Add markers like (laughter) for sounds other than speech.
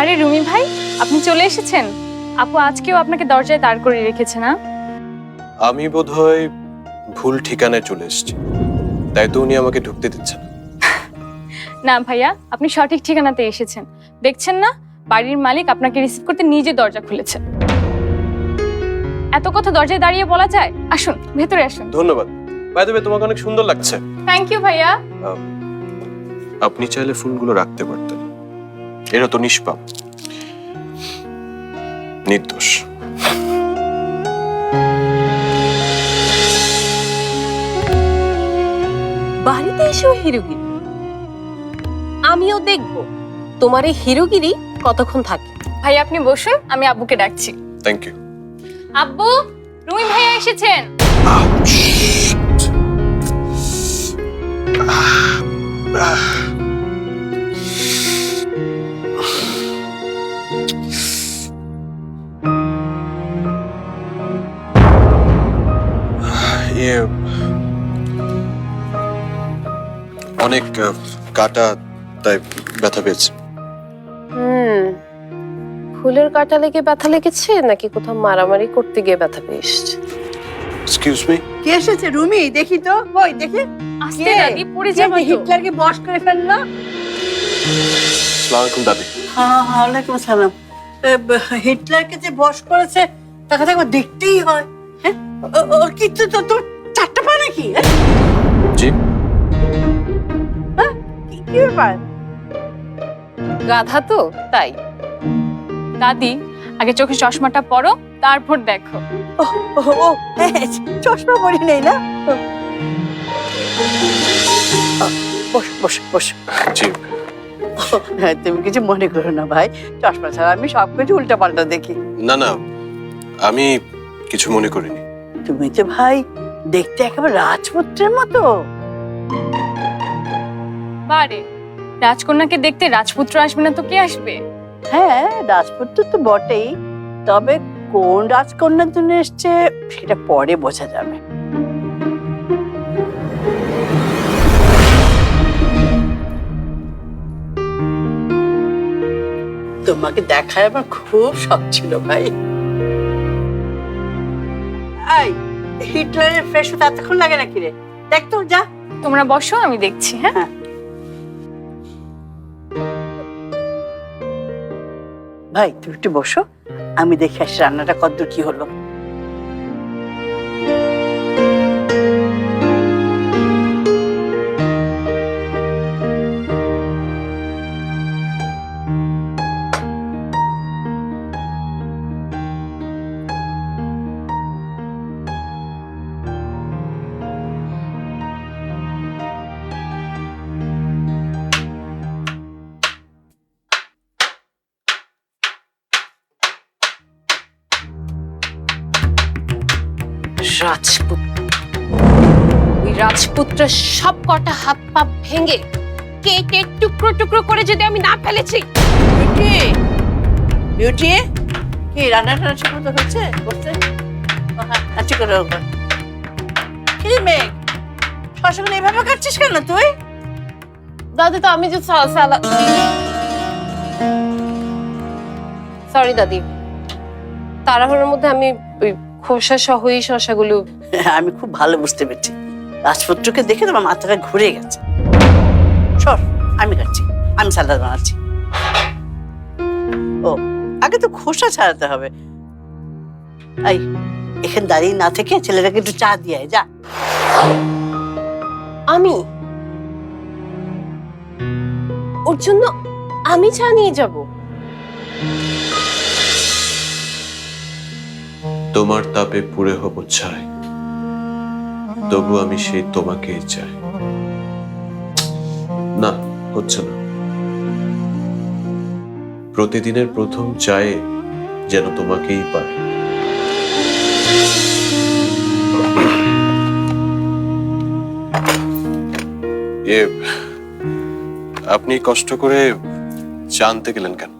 আরে রুমি ভাই আপনি চলে এসেছেন? আপু আজকেও আপনাকে দরজায় দাঁড় করে রেখেছে না? আমি বোধহয় ভুল ঠিকানায় চলে এসেছি। তাই তো উনি আমাকে ঢুকতে দিচ্ছেন। না। ভাইয়া আপনি সঠিক ঠিকানাতে এসেছেন। দেখছেন না? বাড়ির মালিক আপনাকে রিসিভ করতে নিজে দরজা খুলেছে। এত কথা দরজায় দাঁড়িয়ে বলা যায়? আসুন ভেতরে আসুন। ধন্যবাদ। বাই দ্য তোমাকে অনেক সুন্দর লাগছে। থ্যাংক ইউ ভাইয়া। আপনি চাইলে ফুলগুলো রাখতে পারতেন। এরা তো নিষ্পাপ। নির্দোষ। বাড়িতে এসেও হিরোগিরি। আমিও দেখব। তোমার এই হিরোগিরি কতক্ষণ থাকে? ভাইয়া আপনি বসুন আমি আব্বুকে ডাকছি। থ্যাংক ইউ আব্বু রুমি ভাইয়া এসেছেন। ইয়ে অনেক কাটা তাই ব্যথা পেয়েছে। হুম। ফুলের কাটা লেগে ব্যথা লেগেছে নাকি কোথাও মারামারি করতে গিয়ে ব্যথা পেয়েছে এক্সকিউজ মি কে এসেছে? রুমি দেখি তো। ওই দেখি। আস্তে দাদি পড়ে যে যাব তো। হিটলারকে বস করে ফেলল। সালাম আলাইকুম দাদি। হ্যাঁ হ্যাঁ ওয়ালাইকুম সালাম। এ, ব- হিটলারকে যে বস করেছে তাকে তো দেখতেই হয়। হ্যাঁ? ও- ওর কি তো তো- তোর চারটা পা নাকি? হ্যাঁ? জি কি ব্যাপার? গাধা তো তাই। দাদি আগে চোখে চশমাটা পরো তারপর দেখো। ও ও, ও হ্যাঁ, চশমা পরি নেই না? বস বস বস। জি। হ্যাঁ তুমি কিছু মনে করো না ভাই। চশমা ছাড়া আমি সব কিছু উল্টা পাল্টা দেখি। না না আমি কিছু মনে করিনি। তুমি তো ভাই দেখতে একেবারে রাজপুত্রের মতো। বারে রাজকন্যাকে দেখতে রাজপুত্র আসবে না তো কে আসবে? হ্যাঁ রাজপুত্র তো বটেই। তবে কোন রাজকন্যার জন্য এসছে সেটা পরে বোঝা যাবে। তোমাকে দেখার আমার খুব শখ ছিল ভাই। আই হিটলারের ফ্রেশ হতে এতক্ষণ লাগে নাকি রে? দেখ তো যা। তোমরা বসো আমি দেখছি হ্যাঁ? ভাই তুমি একটু বসো। আমি দেখে আসি রান্নাটা কদ্দূর কি হলো। রাজপুত। ওই রাজপুত্রের সব কটা হাত পা ভেঙে কেটে টুকরো টুকরো করে যদি আমি না ফেলেছি। বিউটি বিউটি কি রান্না টান্না ঠিক মতো হচ্ছে করতে আচ্ছা করে ওপর কি মেঘ শশাগুলো এভাবে কাটছিস কেন তুই? দাদি তো আমি যে সালা সরি দাদি। তাড়াহুড়োর মধ্যে আমি খোসা সহই শশাগুলো। (laughs) আমি খুব ভালো বুঝতে পেরেছি। রাজপুত্রকে দেখে তোমার মাথাটা ঘুরে গেছে। সর আমি কাটছি আমি সালাদ বানাচ্ছি। ও আগে তো খোসা ছাড়াতে হবে। এই এখানে দাঁড়িয়ে না থেকে ছেলেটাকে একটু চা দিয়ে যা। আমি? ওর জন্য আমি চা নিয়ে যাব? তোমার তাপে পুড়ে হব চাই তবু আমি সেই তোমাকেই চাই। না, হচ্ছে না। প্রতিদিনের প্রথম চায়ে যেন তোমাকেই পায়। আপনি কষ্ট করে জানতে গেলেন কেন?